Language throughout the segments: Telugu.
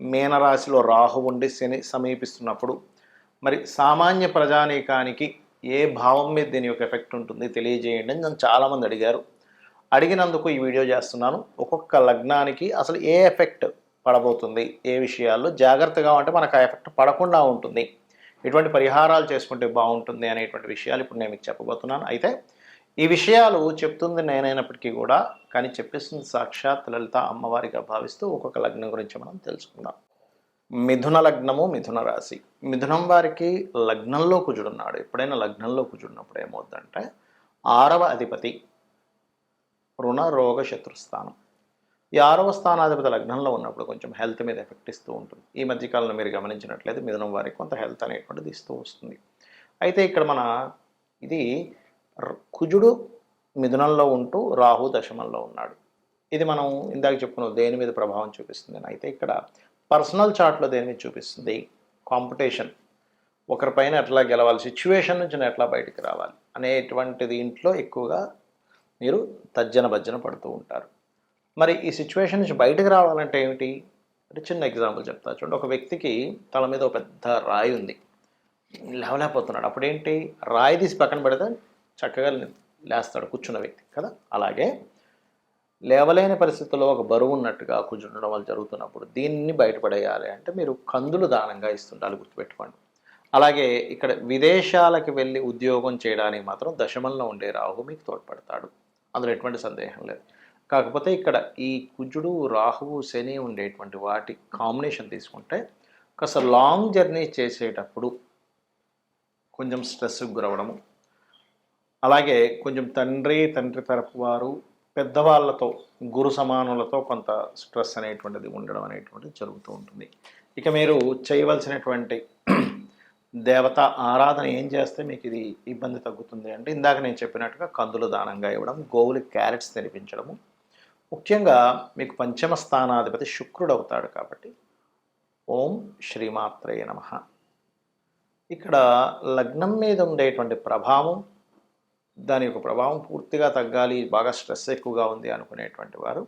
మీనరాశిలో రాహు ఉండి శని సమీపిస్తున్నప్పుడు మరి సామాన్య ప్రజానీకానికి ఏ భావం మీద దీని యొక్క ఎఫెక్ట్ ఉంటుంది తెలియజేయండి అని నన్ను చాలామంది అడిగారు. అడిగినందుకు ఈ వీడియో చేస్తున్నాను. ఒక్కొక్క లగ్నానికి అసలు ఏ ఎఫెక్ట్ పడబోతుంది ఏ విషయాల్లో జాగ్రత్తగా ఉంటే మనకు ఆ ఎఫెక్ట్ పడకుండా ఉంటుంది ఎటువంటి పరిహారాలు చేసుకుంటే బాగుంటుంది అనేటువంటి విషయాలు ఇప్పుడు నేను మీకు చెప్పబోతున్నాను. అయితే ఈ విషయాలు చెప్తుంది నేనైనప్పటికీ కూడా కానీ చెప్పిస్తుంది సాక్షాత్ లలిత అమ్మవారిగా భావిస్తూ ఒక్కొక్క లగ్నం గురించి మనం తెలుసుకుందాం. మిథున లగ్నము మిథున రాశి. మిథునం వారికి లగ్నంలో కుజుడున్నాడు. ఎప్పుడైనా లగ్నంలో కుజుడినప్పుడు ఏమవుద్దంటే ఆరవ అధిపతి రుణ రోగ శత్రుస్థానం. ఈ ఆరవ స్థానాధిపతి లగ్నంలో ఉన్నప్పుడు కొంచెం హెల్త్ మీద ఎఫెక్ట్ ఇస్తూ ఉంటుంది. ఈ మధ్యకాలంలో మీరు గమనించినట్లయితే మిథునం వారికి కొంత హెల్త్ అనేటువంటిది ఇస్తూ వస్తుంది. అయితే ఇక్కడ మన ఇది కుజుడు మిథునంలో ఉంటూ రాహు దశమంలో ఉన్నాడు. ఇది మనం ఇందాక చెప్పుకున్న దేని మీద ప్రభావం చూపిస్తుంది అయితే ఇక్కడ పర్సనల్ చార్ట్లో దేని మీద చూపిస్తుంది? కాంపిటీషన్. ఒకరిపైన ఎట్లా గెలవాలి? సిచ్యువేషన్ నుంచి ఎట్లా బయటికి రావాలి? అనేటువంటిది ఇంట్లో ఎక్కువగా మీరు తర్జన భజ్జన పడుతూ ఉంటారు. మరి ఈ సిచ్యువేషన్ నుంచి బయటకు రావాలంటే ఏమిటి? అంటే చిన్న ఎగ్జాంపుల్ చెప్తా. చూడండి ఒక వ్యక్తికి తల మీద ఒక పెద్ద రాయి ఉంది. లేవలేకపోతున్నాడు. అప్పుడేంటి? రాయి తీసి పక్కన పెడితే చక్కగా లేస్తాడు కూర్చున్న వ్యక్తి కదా? అలాగే లేవలేని పరిస్థితుల్లో ఒక బరువు ఉన్నట్టుగా కూర్చుండడం వల్ల జరుగుతున్నప్పుడు దీన్ని బయటపడేయాలి అంటే మీరు కందులు దానంగా ఇస్తుండాలి గుర్తుపెట్టుకోండి. అలాగే ఇక్కడ విదేశాలకు వెళ్ళి ఉద్యోగం చేయడానికి మాత్రం దశమంలో ఉండే రాహు మీకు తోడ్పడతాడు. అందులో ఎటువంటి సందేహం లేదు. కాకపోతే ఇక్కడ ఈ కుజుడు రాహువు శని ఉండేటువంటి వాటి కాంబినేషన్ తీసుకుంటే కాస్త లాంగ్ జర్నీ చేసేటప్పుడు కొంచెం స్ట్రెస్కి గురవడము అలాగే కొంచెం తండ్రి తండ్రి తరపు వారు పెద్దవాళ్ళతో గురు సమానులతో కొంత స్ట్రెస్ అనేటువంటిది ఉండడం అనేటువంటిది జరుగుతూ ఉంటుంది. ఇక మీరు చేయవలసినటువంటి దేవత ఆరాధన ఏం చేస్తే మీకు ఇది ఇబ్బంది తగ్గుతుంది అంటే ఇందాక నేను చెప్పినట్టుగా కందులు దానంగా ఇవ్వడం గోవులు క్యారెట్స్ తినిపించడము. ముఖ్యంగా మీకు పంచమ స్థానాధిపతి శుక్రుడు అవుతాడు కాబట్టి ఓం శ్రీమాత్రేయ నమ. ఇక్కడ లగ్నం మీద ఉండేటువంటి ప్రభావం దాని యొక్క ప్రభావం పూర్తిగా తగ్గాలి బాగా స్ట్రెస్ ఎక్కువగా ఉంది అనుకునేటువంటి వారు.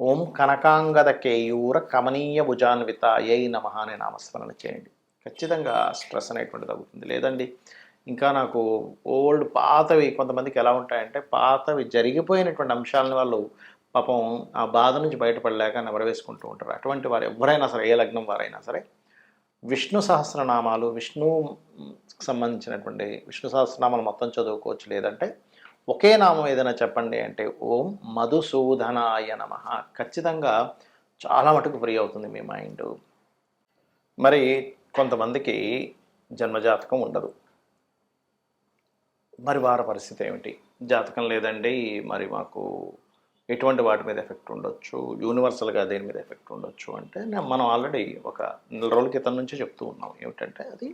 ఓం కనకాంగద కేయూర కమనీయ భుజాన్విత ఏ నమ అనే నామస్మరణ చేయండి. ఖచ్చితంగా స్ట్రెస్ అనేటువంటి తగ్గుతుంది. లేదండి ఇంకా నాకు ఓల్డ్ పాతవి కొంతమందికి ఎలా ఉంటాయంటే పాతవి జరిగిపోయినటువంటి అంశాలను వాళ్ళు పాపం ఆ బాధ నుంచి బయటపడలేక నెమరవేసుకుంటూ ఉంటారు. అటువంటి వారు ఎవరైనా సరే ఏ లగ్నం వారైనా సరే విష్ణు సహస్రనామాలు విష్ణు సంబంధించినటువంటి విష్ణు సహస్రనామాలు మొత్తం చదువుకోవచ్చు. లేదంటే ఒకే నామం ఏదైనా చెప్పండి అంటే ఓం మధుసూదనాయ నమ. ఖచ్చితంగా చాలా మటుకు ఫ్రీ అవుతుంది మీ మైండ్. మరి కొంతమందికి జన్మజాతకం ఉండదు. మరి వారి పరిస్థితి ఏమిటి? జాతకం లేదండి. మరి మాకు ఎటువంటి వాటి మీద ఎఫెక్ట్ ఉండొచ్చు యూనివర్సల్గా దేని మీద ఎఫెక్ట్ ఉండొచ్చు అంటే మనం ఆల్రెడీ ఒక నెల రోజుల క్రితం నుంచి చెప్తూ ఉన్నాం. ఏమిటంటే అది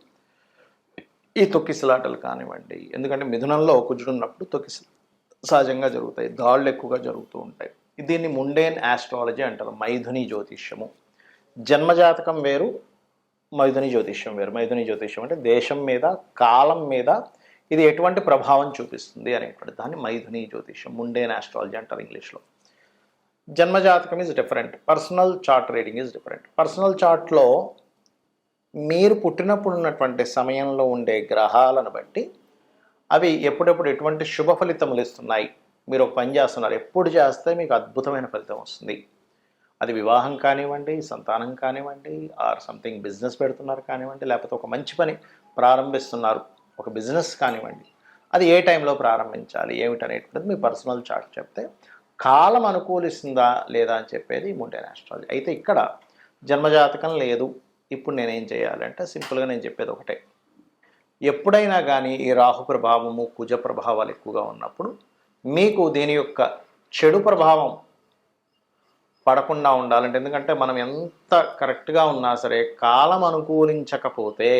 ఈ తొక్కిసలాటలు కానివ్వండి ఎందుకంటే మిథునంలో కుజుడున్నప్పుడు తొక్కిస సహజంగా జరుగుతాయి దాళ్ళు ఎక్కువగా జరుగుతూ ఉంటాయి. దీన్ని ముండేన్ ఆస్ట్రాలజీ అంటారు మైథుని జ్యోతిష్యము. జన్మజాతకం వేరు మైథుని జ్యోతిష్యం వేరు. మైథుని జ్యోతిష్యం అంటే దేశం మీద కాలం మీద ఇది ఎటువంటి ప్రభావం చూపిస్తుంది అనేటువంటి దాన్ని మైథుని జ్యోతిష్యం ముండేన్ ఆస్ట్రాలజీ అంటారు ఇంగ్లీష్లో. జన్మజాతకం is different personal chart reading is different personal చార్ట్లో మీరు పుట్టినప్పుడు ఉన్నటువంటి సమయంలో ఉండే గ్రహాలను బట్టి అవి ఎప్పుడెప్పుడు ఎటువంటి శుభ ఫలితములు ఇస్తున్నాయి? మీరు ఒక పని చేస్తున్నారు. ఎప్పుడు చేస్తే మీకు అద్భుతమైన ఫలితం వస్తుంది. అది వివాహం కానివ్వండి సంతానం కానివ్వండి ఆర్ సంథింగ్ బిజినెస్ పెడుతున్నారు కానివ్వండి లేకపోతే ఒక మంచి పని ప్రారంభిస్తున్నారు. ఒక బిజినెస్ కానివ్వండి అది ఏ టైంలో ప్రారంభించాలి ఏమిటనేటువంటిది మీ పర్సనల్ చార్ట్ చెప్తే కాలం అనుకూలిస్తుందా లేదా అని చెప్పేది ముండేన్ ఆస్ట్రాలజీ అయితే ఇక్కడ జన్మజాతకం లేదు. ఇప్పుడు నేనేం చేయాలంటే సింపుల్గా నేను చెప్పేది ఒకటే. ఎప్పుడైనా కానీ ఈ రాహు ప్రభావము కుజ ప్రభావాలు ఎక్కువగా ఉన్నప్పుడు మీకు దీని యొక్క చెడు ప్రభావం పడకుండా ఉండాలంటే ఎందుకంటే మనం ఎంత కరెక్ట్గా ఉన్నా సరే కాలం అనుకూలించకపోతే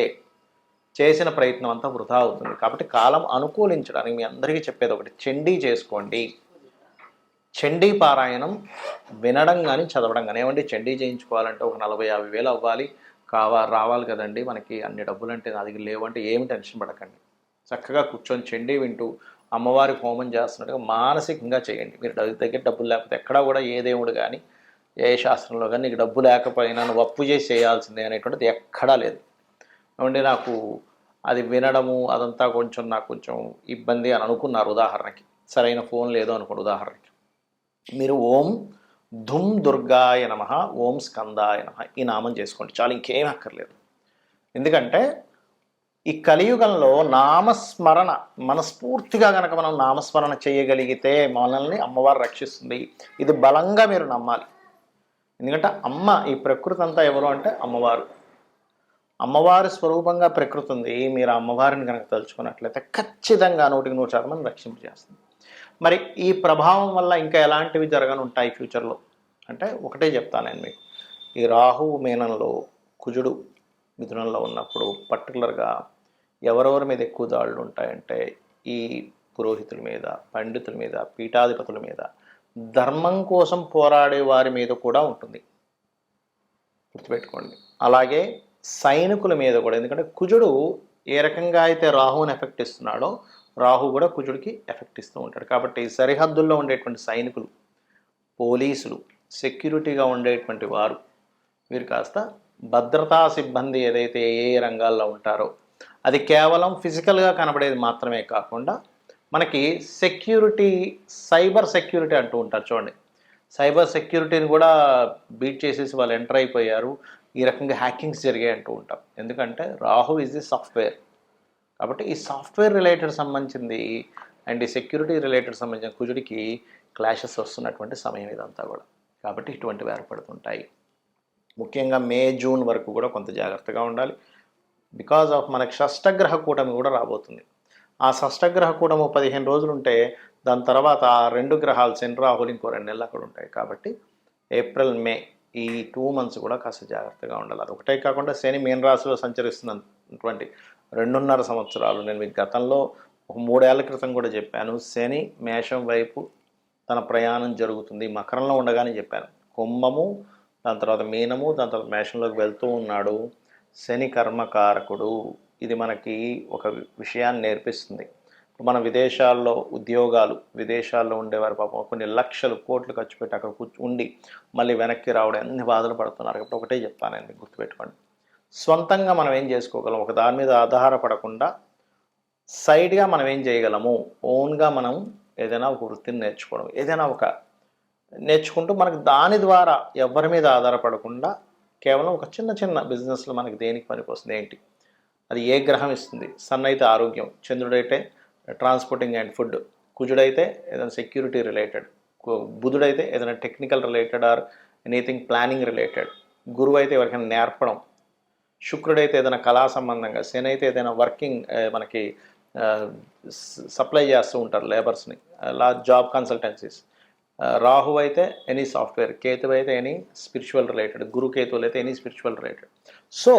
చేసిన ప్రయత్నం అంతా వృధా అవుతుంది. కాబట్టి కాలం అనుకూలించడానికి మీ అందరికీ చెప్పేది ఒకటి చండీ చేసుకోండి. చండీ పారాయణం వినడం కానీ చదవడం కానీ ఏమండి? చండీ చేయించుకోవాలంటే ఒక నలభై యాభై వేలు అవ్వాలి. కావా రావాలి కదండి మనకి. అన్ని డబ్బులు అంటే నా దగ్గర లేవంటే ఏమి టెన్షన్ పడకండి. చక్కగా కూర్చొని చండీ వింటూ అమ్మవారి హోమం చేస్తున్నట్టుగా మానసికంగా చేయండి. మీరు దగ్గర డబ్బులు లేకపోతే ఎక్కడా కూడా ఏ దేవుడు కానీ ఏ శాస్త్రంలో కానీ నీకు డబ్బు లేకపోయినా నువ్వు అప్పు చేసి చేయాల్సిందే అనేటువంటిది ఎక్కడా లేదు. ఏమంటే నాకు అది వినడము అదంతా కొంచెం నాకు కొంచెం ఇబ్బంది అని అనుకున్నారు ఉదాహరణకి. సరైన ఫోన్ లేదు అనుకోండి ఉదాహరణకి. మీరు ఓం ధుమ్ దుర్గాయ నమ ఓం స్కందాయ నమ ఈ నామం చేసుకోండి. చాలా ఇంకేం అక్కర్లేదు. ఎందుకంటే ఈ కలియుగంలో నామస్మరణ మనస్ఫూర్తిగా కనుక మనం నామస్మరణ చేయగలిగితే మనల్ని అమ్మవారు రక్షిస్తుంది. ఇది బలంగా మీరు నమ్మాలి. ఎందుకంటే అమ్మ ఈ ప్రకృతి అంతా ఎవరు అంటే అమ్మవారు. అమ్మవారి స్వరూపంగా ప్రకృతి ఉంది మీరు ఆ అమ్మవారిని కనుక తలుచుకున్నట్లయితే ఖచ్చితంగా నూటికి నూరు శాతం మనం రక్షింపజేస్తుంది మరి ఈ ప్రభావం వల్ల ఇంకా ఎలాంటివి జరగనుంటాయి ఫ్యూచర్లో? అంటే ఒకటే చెప్తాను నేను మీకు. ఈ రాహువు మీనంలో కుజుడు మిథునంలో ఉన్నప్పుడు పర్టికులర్గా ఎవరెవరి మీద ఎక్కువ దాడులు ఉంటాయంటే ఈ పురోహితుల మీద పండితుల మీద పీఠాధిపతుల మీద ధర్మం కోసం పోరాడే వారి మీద కూడా ఉంటుంది. గుర్తుపెట్టుకోండి. అలాగే సైనికుల మీద కూడా. ఎందుకంటే కుజుడు ఏ రకంగా అయితే రాహుని ఎఫెక్ట్ ఇస్తున్నాడో రాహు కూడా కుజుడికి ఎఫెక్ట్ ఇస్తూ ఉంటాడు. కాబట్టి సరిహద్దుల్లో ఉండేటువంటి సైనికులు పోలీసులు సెక్యూరిటీగా ఉండేటువంటి వారు వీరు కాస్త భద్రతా సిబ్బంది ఏదైతే ఏ రంగాల్లో ఉంటారో అది కేవలం ఫిజికల్గా కనబడేది మాత్రమే కాకుండా మనకి సెక్యూరిటీ సైబర్ సెక్యూరిటీ అంటూ ఉంటారు చూడండి. సైబర్ సెక్యూరిటీని కూడా బీట్ చేసేసి వాళ్ళు ఎంటర్ అయిపోయారు. ఈ రకంగా హ్యాకింగ్స్ జరిగాయి అంటూ ఉంటాం. ఎందుకంటే రాహు ఈజ్ ది సాఫ్ట్వేర్ కాబట్టి ఈ సాఫ్ట్వేర్ రిలేటెడ్ సంబంధించింది అండ్ ఈ సెక్యూరిటీ రిలేటెడ్ సంబంధించిన కుజుడికి క్లాషెస్ వస్తున్నటువంటి సమయం ఇదంతా కూడా. కాబట్టి ఇటువంటివి ఏర్పడుతుంటాయి ముఖ్యంగా మే జూన్ వరకు కూడా కొంత జాగ్రత్తగా ఉండాలి. బికాజ్ ఆఫ్ మనకి షష్టగ్రహ కూటమి కూడా రాబోతుంది. ఆ షష్టగ్రహ కూటము పదిహేను రోజులు ఉంటే దాని తర్వాత ఆ రెండు గ్రహాలు శని రాహులు ఇంకో రెండు నెలలు అక్కడ ఉంటాయి. కాబట్టి ఏప్రిల్ మే ఈ టూ మంత్స్ కూడా కాస్త జాగ్రత్తగా ఉండాలి. అది ఒకటే కాకుండా శని మీన రాశిలో సంచరిస్తున్నటువంటి రెండున్నర సంవత్సరాలు. నేను మీకు గతంలో ఒక మూడేళ్ళ క్రితం కూడా చెప్పాను శని మేషం వైపు తన ప్రయాణం జరుగుతుంది. మకరంలో ఉండగానే చెప్పాను. కుంభము దాని తర్వాత మీనము దాని తర్వాత మేషంలోకి వెళ్తూ ఉన్నాడు. శని కర్మకారకుడు. ఇది మనకి ఒక విషయాన్ని నేర్పిస్తుంది. మన విదేశాల్లో ఉద్యోగాలు విదేశాల్లో ఉండేవారు పాపం కొన్ని లక్షలు కోట్లు ఖర్చు పెట్టి అక్కడ కూర్చు ఉండి మళ్ళీ వెనక్కి రావడం అన్ని బాధలు పడుతున్నారు. కాబట్టి ఒకటే చెప్తానండి గుర్తుపెట్టుకోండి. సొంతంగా మనం ఏం చేసుకోగలం? ఒక దాని మీద ఆధారపడకుండా సైడ్గా మనం ఏం చేయగలము? ఓన్గా మనం ఏదైనా ఒక వృత్తిని నేర్చుకోవడం. ఏదైనా ఒక నేర్చుకుంటూ మనకు దాని ద్వారా ఎవరి మీద ఆధారపడకుండా కేవలం ఒక చిన్న చిన్న బిజినెస్లో మనకి దేనికి పనికి వస్తుంది ఏంటి? అది ఏ గ్రహం ఇస్తుంది? సన్ అయితే ఆరోగ్యం. చంద్రుడైతే ట్రాన్స్పోర్టింగ్ అండ్ ఫుడ్. కుజుడైతే ఏదైనా సెక్యూరిటీ రిలేటెడ్. బుధుడైతే ఏదైనా technical related or anything planning related. గురువు అయితే ఎవరికైనా నేర్పడం. శుక్రుడైతే ఏదైనా కళా సంబంధంగా శని అయితే ఏదైనా వర్కింగ్ మనకి సప్లై చేస్తూ ఉంటారు లేబర్స్ని. అలా జాబ్ కన్సల్టెన్సీస్. రాహు అయితే ఎనీ సాఫ్ట్వేర్ కేతు అయితే ఎనీ స్పిరిచువల్ రిలేటెడ్ గురు కేతువులు అయితే ఎనీ స్పిరిచువల్ రిలేటెడ్ సో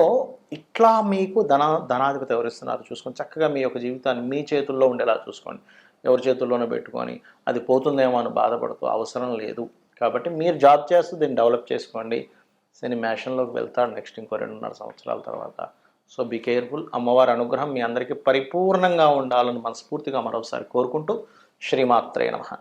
ఇట్లా మీకు ధన ధనాధిపతి ఎవరిస్తున్నారు చూసుకొని చక్కగా మీ యొక్క జీవితాన్ని మీ చేతుల్లో ఉండేలా చూసుకోండి. ఎవరి చేతుల్లోనే పెట్టుకొని అది పోతుందేమో అని బాధపడుతూ అవసరం లేదు. కాబట్టి మీరు జాబ్ చేస్తూ దీన్ని డెవలప్ చేసుకోండి. శని మ్యాషన్లోకి వెళ్తాడు నెక్స్ట్ ఇంకో రెండున్నర సంవత్సరాల తర్వాత. సో బీ కేర్ఫుల్ అమ్మవారి అనుగ్రహం మీ అందరికీ పరిపూర్ణంగా ఉండాలని మనస్ఫూర్తిగా మరోసారి కోరుకుంటూ శ్రీమాత్రే నమః.